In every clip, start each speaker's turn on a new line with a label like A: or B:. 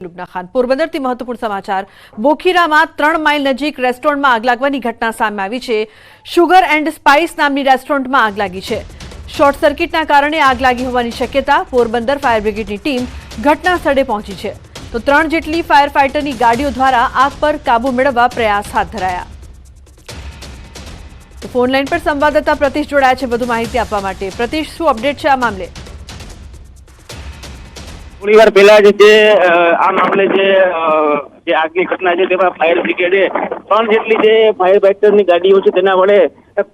A: પોરબંદરથી મહત્વપૂર્ણ સમાચાર. બોખીરામાં ત્રણ માઇલ નજીક રેસ્ટોરન્ટમાં આગ લાગવાની ઘટના સામે આવી છે. શુગર એન્ડ સ્પાઇસ નામની રેસ્ટોરન્ટમાં આગ લાગી છે. શોર્ટ સર્કિટના કારણે આગ લાગી હોવાની શક્યતા પોરબંદર ફાયર બ્રિગેડની ટીમ ઘટના સ્થળે પહોંચી છે. તો ત્રણ જેટલી ફાયર ફાઇટરની ગાડીઓ દ્વારા આગ પર કાબુ મેળવવા પ્રયાસ હાથ ધરાયા. તો ફોન લાઈન પર સંવાદદાતા પ્રતિશ જોડાયા છે. વધુ માહિતી આપવા માટે. પ્રતિશ, શું અપડેટ છે આ મામલે?
B: થોડી વાર પહેલા જે અ, આ મામલે જે જે આગની ઘટના છે તેમાં ફાયર બ્રિગેડે ત્રણ જેટલી જે ફાયર ફાઈટરની ગાડીઓ છે તેના વડે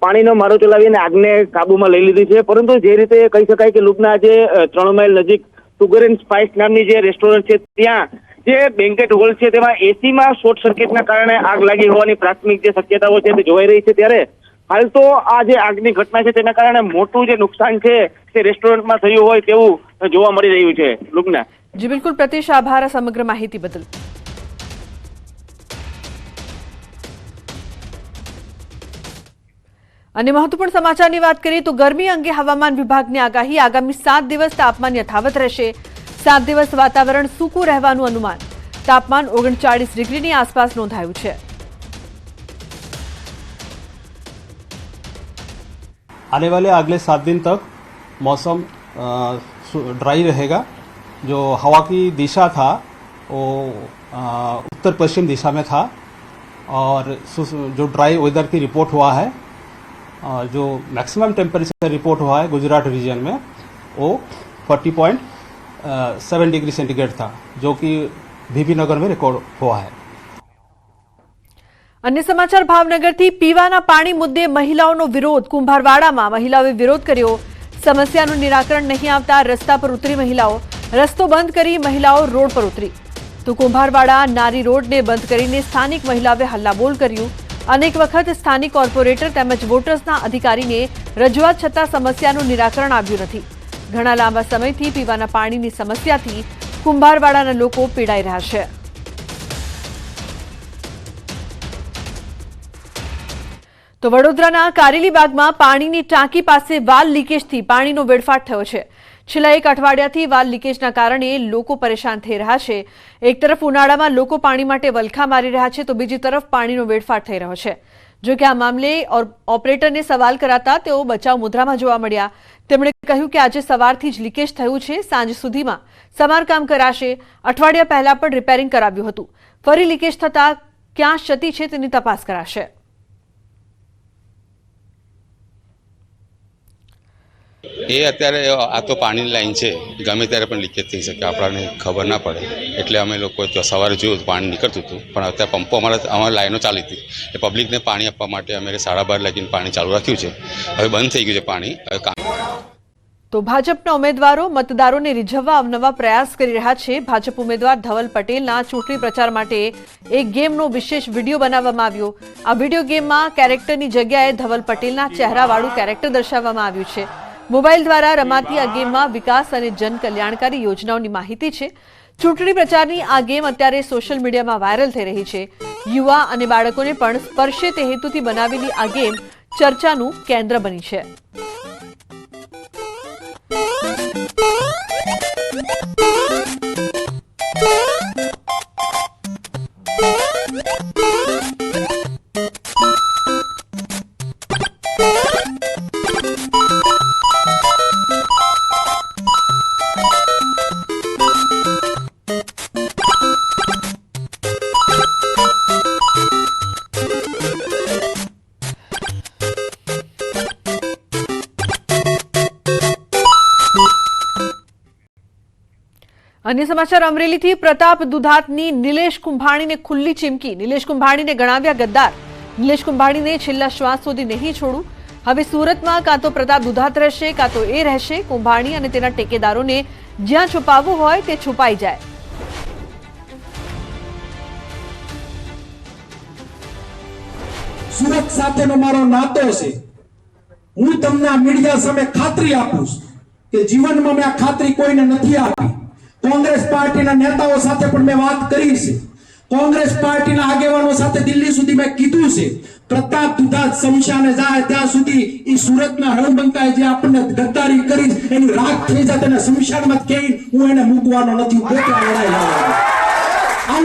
B: પાણીનો મારો ચલાવીને આગને કાબુમાં લઈ લીધી છે. પરંતુ જે રીતે કહી શકાય કે લુબના જે ત્રણ માઇલ નજીક સુગર એન્ડ સ્પાઇસ નામની જે રેસ્ટોરન્ટ છે ત્યાં જે બેન્કેટ હોલ છે તેમાં એસીમાં શોર્ટ સર્કિટના કારણે આગ લાગી હોવાની પ્રાથમિક જે શક્યતાઓ છે તે જોવાઈ રહી છે. ત્યારે હાલ તો આ જે આગની ઘટના છે તેના કારણે મોટું જે નુકસાન છે તે રેસ્ટોરન્ટમાં થયું હોય તેવું જોવા મળી રહ્યું છે. લુબના
A: જી બિલકુલ, પ્રતિશ આભાર સમગ્ર માહિતી બદલ. અને મહત્વપૂર્ણ સમાચારની વાત કરીએ તો ગરમી અંગે હવામાન વિભાગની આગાહી આગામી સાત દિવસ તાપમાન યથાવત રહેશે. સાત દિવસ વાતાવરણ સૂકું રહેવાનું અનુમાન. તાપમાન ઓગણચાળીસ ડિગ્રીની આસપાસ નોંધાયું છે.
C: आने वाले अगले सात दिन तक मौसम ड्राई रहेगा। जो हवा की दिशा था, वो उत्तर पश्चिम दिशा में था। और जो ड्राई वेदर की रिपोर्ट हुआ है जो मैक्सिमम टेम्परेचर रिपोर्ट हुआ है गुजरात रीजन में, वो forty point seven degree centigrade था, जो कि भीपी नगर में रिकॉर्ड हुआ है।
A: અન્ય સમાચાર, ભાવનગરથી પીવાના પાણી મુદ્દે મહિલાઓનો વિરોધ. કુંભારવાડામાં મહિલાઓએ વિરોધ કર્યો. સમસ્યાનું નિરાકરણ નહીં આવતા રસ્તા પર ઉતરી મહિલાઓ. રસ્તો બંધ કરી મહિલાઓ રોડ પર ઉતરી. તો કુંભારવાડા નારી રોડને બંધ કરીને સ્થાનિક મહિલાઓએ હલ્લાબોલ કર્યું. અનેક વખત સ્થાનિક કોર્પોરેટર તેમજ વોટર્સના અધિકારીને રજૂઆત છતાં સમસ્યાનું નિરાકરણ આવ્યું નથી. ઘણા લાંબા સમયથી પીવાના પાણીની સમસ્યાથી કુંભારવાડાના લોકો પીડાઈ રહ્યા છે. તો વડોદરાના કારેલીબાગમાં પાણીની ટાંકી પાસે વાલ લીકેજથી પાણીનો વેડફાટ થયો છે. છેલ્લા એક અઠવાડિયાથી વાલ લીકેજના કારણે લોકો પરેશાન થઈ રહ્યા છે. એક તરફ ઉનાળામાં લોકો પાણી માટે વલખા મારી રહ્યા છે તો બીજી તરફ પાણીનો વેડફાટ થઈ રહ્યો છે. જો કે આ મામલે ઓપરેટરને સવાલ કરાતા તેઓ બચાવ મુદ્રામાં જોવા મળ્યા. તેમણે કહ્યું કે આજે સવારથી જ લીકેજ થયું છે. સાંજ સુધીમાં સમારકામ કરાશે. અઠવાડિયા પહેલા પણ રિપેરિંગ કરાવ્યું હતું. ફરી લીકેજ થતાં ક્યાં ક્ષતિ છે તેની તપાસ કરાશે.
D: એ અત્યારે આ તો પાણીની લાઈન છે. ગમે ત્યારે પણ લીકેજ થઈ શકે, આપણને ખબર ના પડે. એટલે અમે લોકો સવારે જોયું પાણી નીકળતું હતું. પણ અત્યારે પંપો અમારા, અમારી લાઈનો ચાલી હતી. એ પબ્લિકને પાણી આપવા માટે અમે સાડા બાર લાગીને પાણી ચાલુ રાખ્યું છે. હવે બંધ થઈ ગયું છે પાણી. હવે
A: તો ભાજપના ઉમેદવારો મતદારોને રીઝવવા અવનવા પ્રયાસ કરી રહ્યા છે. ભાજપ ઉમેદવાર ધવલ પટેલના ચૂંટણી પ્રચાર માટે એક ગેમનો વિશેષ વીડિયો બનાવવામાં આવ્યો. આ વીડિયો ગેમમાં કેરેક્ટરની જગ્યાએ ધવલ પટેલના ચહેરાવાળું કેરેક્ટર દર્શાવવામાં આવ્યું છે. મોબાઈલ દ્વારા રમાતી આ ગેમમાં વિકાસ અને જન કલ્યાણકારી યોજનાઓની માહિતી છે. ચૂંટણી પ્રચારની આ ગેમ અત્યારે સોશિયલ મીડિયામાં વાયરલ થઈ રહી છે. યુવા અને બાળકોને પણ સ્પર્શે તે હેતુથી બનાવેલી આ ગેમ ચર્ચાનું કેન્દ્ર બની છે. અન્ય સમાચાર, અમરેલીથી પ્રતાપ દુધાતની નિલેશ કુંભાણીને ખુલ્લી ચીમકી. નિલેશ કુંભાણીને ગણાવ્યા ગદ્દાર. નિલેશ કુંભાણીને છેલ્લા શ્વાસ સુધી નહીં છોડું. હવે સુરતમાં કાં તો પ્રતાપ દુધાત રહેશે, કાં તો એ રહેશે, કુંભાણી અને તેના ટેકેદારોને જ્યાં છુપાવવું હોય તે છુપાઈ જાય.
E: સુરત સાથેનો મારો નાતો છે. હું તમને મીડિયા સામે ખાતરી આપું છું કે જીવનમાં મેં આ ખાતરી કોઈને નથી આપી. કોંગ્રેસ પાર્ટીના નેતાઓ સાથે પણ મેં વાત કરી છે કોંગ્રેસ પાર્ટીના આગેવાનો સાથે દિલ્હી સુધી મેં કીધું છે પ્રતાપ દુધાત શમશાને જાય ત્યાં સુધી એ સુરતના હળબંકાએ જે આપણને ગદ્દારી કરી એની રાખ થઈ જાય તેને શમશાનમાં ક્યાંય હું એને મૂકવાનો નથી પોતે આ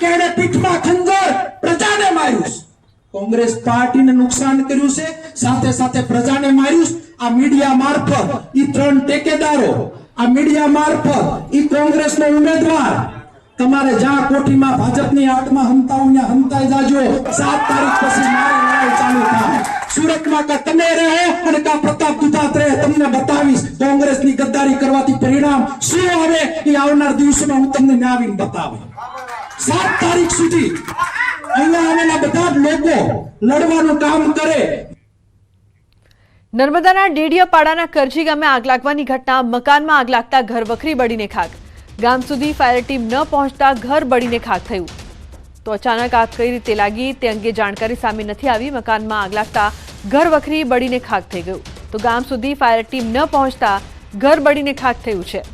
E: કે એને પીઠમાં ખંજર પ્રજાને માર્યું છે. કોંગ્રેસ પાર્ટીને નુકસાન કર્યું છે, સાથે સાથે પ્રજાને માર્યું છે. આ મીડિયા મારફત એ ત્રણ ટેકેદારો આ મીડિયા મારફત ઈ કોંગ્રેસનો ઉમેદવાર તમારે જ્યાં કોઠીમાં ભાજપની આટમાં હમતા હું હમતાઈ જાજો. સાત તારીખ પછી મારી લડાઈ ચાલુ થાય. સુરતમાં કા તમે રહે અને કા પ્રતાપ દુધાત રહે, તમને બતાવીશ કોંગ્રેસની ગદ્દારી કરવાથી પરિણામ શું આવે એ આવનાર દિવસોમાં હું તમને ન્યાવીને બતાવું. સાત તારીખ સુધી અહીંયા આવેલા બધા જ લોકો લડવાનું કામ કરે.
A: નર્મદાના ડેડિયાપાડાના કરજી ગામે આગ લાગવાની ઘટના, મકાનમાં આગ લાગતા ઘર વખરી બળીને ખાક. ગામ સુધી ફાયર ટીમ ન પહોંચતા ઘર બળીને ખાક થયું. તો અચાનક આગ કઈ રીતે લાગી તે અંગે જાણકારી સામે નથી આવી, મકાનમાં આગ લાગતા ઘર વખરી બળીને ખાક થઈ ગયું. તો ગામ સુધી ફાયર ટીમ ન પહોંચતા ઘર બળીને ખાક થયું છે.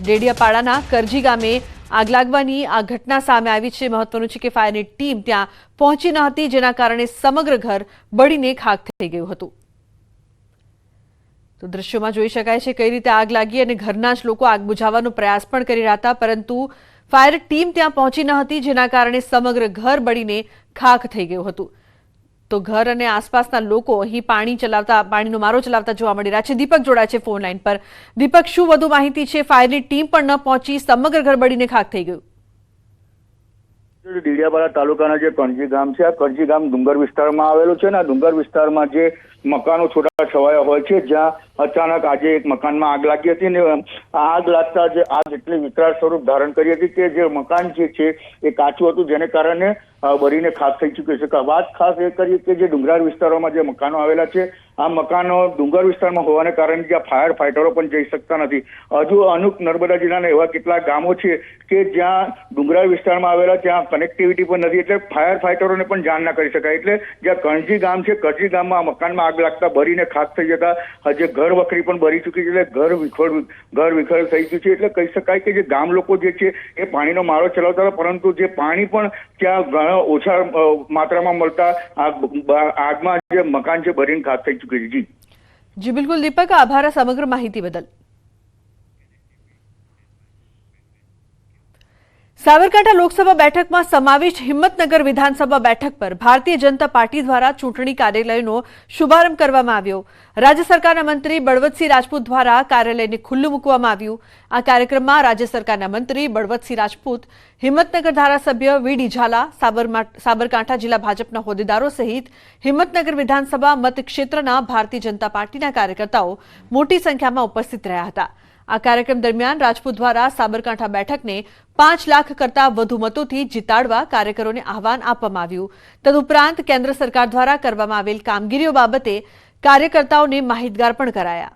A: ડેડિયાપાડાના કરજી ગામે આગ લાગવાની આ ઘટના સામે આવી છે. મહત્વનું છે કે ફાયરની ટીમ ત્યાં પહોંચી ન હતી, જેના કારણે સમગ્ર ઘર બળીને ખાક થઈ ગયું હતું. તો દ્રશ્યોમાં જોઈ શકાય છે કઈ રીતે આગ લાગી અને ઘરના જ લોકો આગ બુઝાવવાનો પ્રયાસ પણ કરી રહ્યા હતા પરંતુ ફાયર ટીમ ત્યાં પહોંચી ન હતી, જેના કારણે સમગ્ર ઘર બળીને ખાખ થઈ ગયું હતું. તો ઘર અને આસપાસના લોકો અહીં પાણી ચલાવતા, પાણીનો મારો ચલાવતા જોવા મળી રહ્યા છે. દીપક જોડાય છે ફોન લાઈન પર. દીપક, શું વધુ માહિતી છે? ફાયરની ટીમ પણ ન પહોંચી, સમગ્ર ઘર બળીને ખાખ થઈ ગયું.
F: ડીડિયાપાડા તાલુકાના જે કણજી ગામ છે, આ કણજી ગામ ડુંગર વિસ્તારમાં આવેલું છે અને આ ડુંગર વિસ્તારમાં જે મકાનો છોટા છવાયા હોય છે, જ્યાં અચાનક આજે એક મકાનમાં આગ લાગી હતી અને આગ લાગતા જે આગ એટલી વિકરાળ સ્વરૂપ ધારણ કરી હતી કે જે મકાન જે છે, એ કાચું હતું, જેને કારણે બરીને ખાસ થઈ ચૂક્યું છે. વાત ખાસ એ કરીએ કે જે ડુંગરાળ વિસ્તારોમાં જે મકાનો આવેલા છે આ મકાનો ડુંગર વિસ્તારમાં હોવાને કારણે જ્યાં ફાયર ફાઈટરો પણ જઈ શકતા નથી. હજુ અનુક નર્મદા જિલ્લાના એવા કેટલાક ગામો છે કે જ્યાં ડુંગરાળ વિસ્તારમાં આવેલા ત્યાં કનેક્ટિવિટી પણ નથી એટલે ફાયર ફાઈટરોને પણ જાણ ના કરી શકાય. એટલે જ્યાં કણજી ગામ છે, કણજી ગામમાં મકાનમાં આગ લાગતા બરીને ખાક થઈ જતા હજે ઘર વખરી પણ બરી ચૂકી છે, એટલે ઘર વિખોડ, ઘર વિખર થઈ ગયું છે. એટલે કહી શકાય કે જે ગામ લોકો જે છે, એ પાણીનો મારો ચલાવતા હતા, પરંતુ જે પાણી પણ ત્યાં ઘણા ઓછા માત્રામાં મળતા આગ આગમાં જે મકાન છે બરીને ખાક થઈ ચૂકી છે જી
A: જી બિલકુલ દીપક આભાર આ સમગ્ર માહિતી બદલ સાબરકાંઠા લોકસભા બેઠકમાં સમાવિષ્ટ હિંમતનગર વિધાનસભા બેઠક પર ભારતીય જનતા પાર્ટી દ્વારા ચૂંટણી કાર્યાલયનો શુભારંભ કરવામાં આવ્યો. રાજ્ય સરકારના મંત્રી બળવતસિંહ રાજપૂત દ્વારા કાર્યાલયને ખુલ્લું મૂકવામાં આવ્યું. આ કાર્યક્રમમાં રાજ્ય સરકારના મંત્રી બળવતસિંહ રાજપૂત, હિંમતનગર ધારાસભ્ય વીડી ઝાલા સાબરકાંઠા જિલ્લા ભાજપના હોદ્દેદારો સહિત હિંમતનગર વિધાનસભા મતક્ષેત્રના ભારતીય જનતા પાર્ટીના કાર્યકર્તાઓ મોટી સંખ્યામાં ઉપસ્થિત રહ્યા હતા. આ કાર્યક્રમ દરમિયાન રાજપૂત દ્વારા સાબરકાંઠા બેઠકને પાંચ લાખ કરતા વધુ મતોથી જીતાડવા કાર્યકરોને આહવાન આપવામાં આવ્યું. તદુપરાંત કેન્દ્ર સરકાર દ્વારા કરવામાં આવેલ કામગીરીઓ બાબતે કાર્યકર્તાઓને માહિતગાર પણ કરાયા.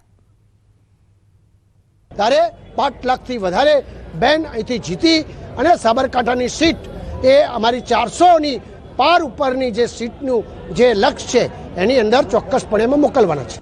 G: ત્યારે પાંચ લાખથી વધારે બેન અહીંથી જીતી અને સાબરકાંઠાની સીટ એ અમારી ચારસોની પાર ઉપરની જે સીટનું જે લક્ષ્ય છે, એની અંદર ચોક્કસપણે મોકલવાના છે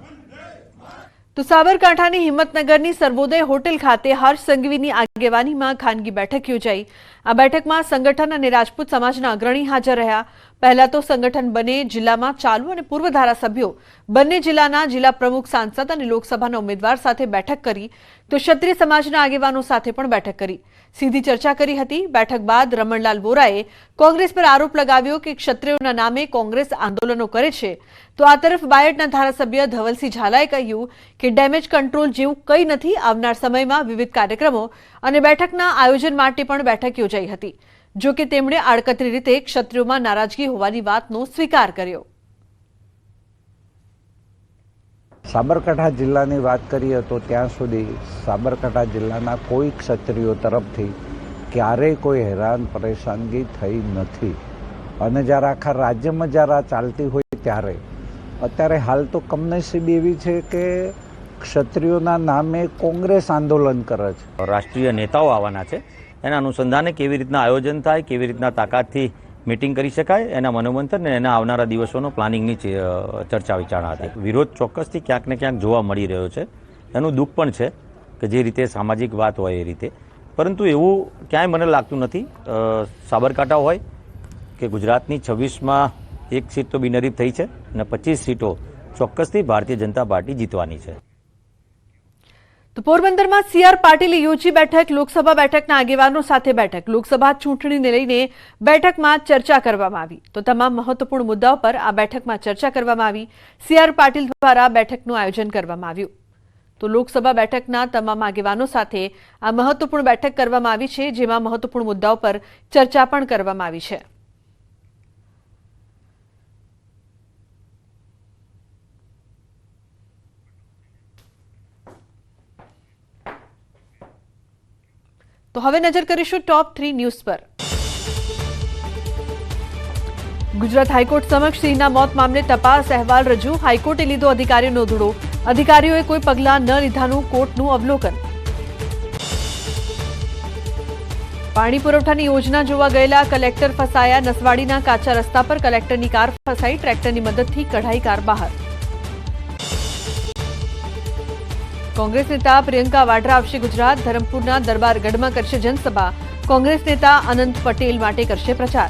A: તો સાબરકાંઠાની હિંમતનગરની સર્વોદય હોટેલ ખાતે હર્ષ સંઘવીની આગેવાનીમાં ખાનગી બેઠક યોજાઈ. આ બેઠકમાં સંગઠન અને રાજપૂત સમાજના અગ્રણી હાજર રહ્યા. પહેલા તો સંગઠન બંને જિલ્લામાં ચાલુ અને પૂર્વ ધારાસભ્યો, બંને જિલ્લાના જિલ્લા પ્રમુખ, સાંસદ અને લોકસભાના ઉમેદવાર સાથે બેઠક કરી. તો ક્ષત્રિય સમાજના આગેવાનો સાથે પણ બેઠક કરી. સીધી ચર્ચા કરી હતી. બેઠક બાદ રમણલાલ વોરાએ કોંગ્રેસ પર આરોપ લગાવ્યો કે ક્ષત્રિયોના નામે કોંગ્રેસ આંદોલનો કરે છે. તો આ તરફ બાયડના ધારાસભ્ય ધવલસિંહ ઝાલાએ કહ્યું કે ડેમેજ કંટ્રોલ જેવું કંઈ નથી. આવનાર સમયમાં વિવિધ કાર્યક્રમો અને બેઠકના આયોજન માટે પણ બેઠક યોજાઈ હતી. જો કે તેમણે આડકતરી રીતે ક્ષત્રિયોમાં નારાજગી હોવાની વાતનો સ્વીકાર કર્યો.
H: સાબરકાંઠા જિલ્લાની વાત કરીએ તો ત્યાં સુધી સાબરકાંઠા જિલ્લાના કોઈ ક્ષત્રિયો તરફથી ક્યારેય કોઈ હેરાન પરેશાનગી થઈ નથી. અને જ્યારે આખા રાજ્યમાં જ્યારે ચાલતી હોય ત્યારે, અત્યારે હાલ તો કમનસીબી એવી છે કે ક્ષત્રિયોના નામે કોંગ્રેસ આંદોલન કરે છે.
I: રાષ્ટ્રીય નેતાઓ આવવાના છે. એના અનુસંધાને કેવી રીતના આયોજન થાય, કેવી રીતના તાકાતથી મિટિંગ કરી શકાય, એના મનોમંથન અને એના આવનારા દિવસોનો પ્લાનિંગની ચર્ચા વિચારણા હતી. વિરોધ ચોક્કસથી ક્યાંક ને ક્યાંક જોવા મળી રહ્યો છે. એનું દુઃખ પણ છે કે જે રીતે સામાજિક વાત હોય એ રીતે. પરંતુ એવું ક્યાંય મને લાગતું નથી. સાબરકાંઠા હોય કે ગુજરાતની છવ્વીસમાં એક સીટ તો બિનરીફ થઈ છે અને પચીસ સીટો ચોક્કસથી ભારતીય જનતા પાર્ટી જીતવાની છે.
A: તો પોરબંદરમાં સીઆર પાટીલે યોજી બેઠક, લોકસભા બેઠકના આગેવાનો સાથે બેઠક. લોકસભા ચૂંટણીને લઈને બેઠકમાં ચર્ચા કરવામાં આવી. તો તમામ મહત્વપૂર્ણ મુદ્દાઓ પર આ બેઠકમાં ચર્ચા કરવામાં આવી. સીઆર પાટીલ દ્વારા બેઠકનું આયોજન કરવામાં આવ્યું. તો લોકસભા બેઠકના તમામ આગેવાનો સાથે આ મહત્વપૂર્ણ બેઠક કરવામાં આવી છે, જેમાં મહત્વપૂર્ણ મુદ્દાઓ પર ચર્ચા પણ કરવામાં આવી છે. તો હવે નજર કરીશું ટોપ થ્રી ન્યૂઝ પર. ગુજરાત હાઈકોર્ટ સમક્ષ સિંહના મોત મામલે તપાસ અહેવાલ રજૂ. હાઈકોર્ટે લીધો અધિકારીઓનો ધોળો અધિકારીઓએ કોઈ પગલાં ન લીધાનું કોર્ટનું અવલોકન. પાણી પુરવઠાની યોજના જોવા ગયેલા કલેક્ટર ફસાયા નસવાડીના કાચા રસ્તા પર કલેક્ટરની કાર ફસાઈ, ટ્રેક્ટરની મદદથી કઢાઈ કાર બહાર. કોંગ્રેસ નેતા પ્રિયંકા વાડરા આવશે ગુજરાત, ધરમપુરના દરબારગઢમાં કરશે જનસભા. કોંગ્રેસ નેતા અનંત પટેલ માટે કરશે પ્રચાર.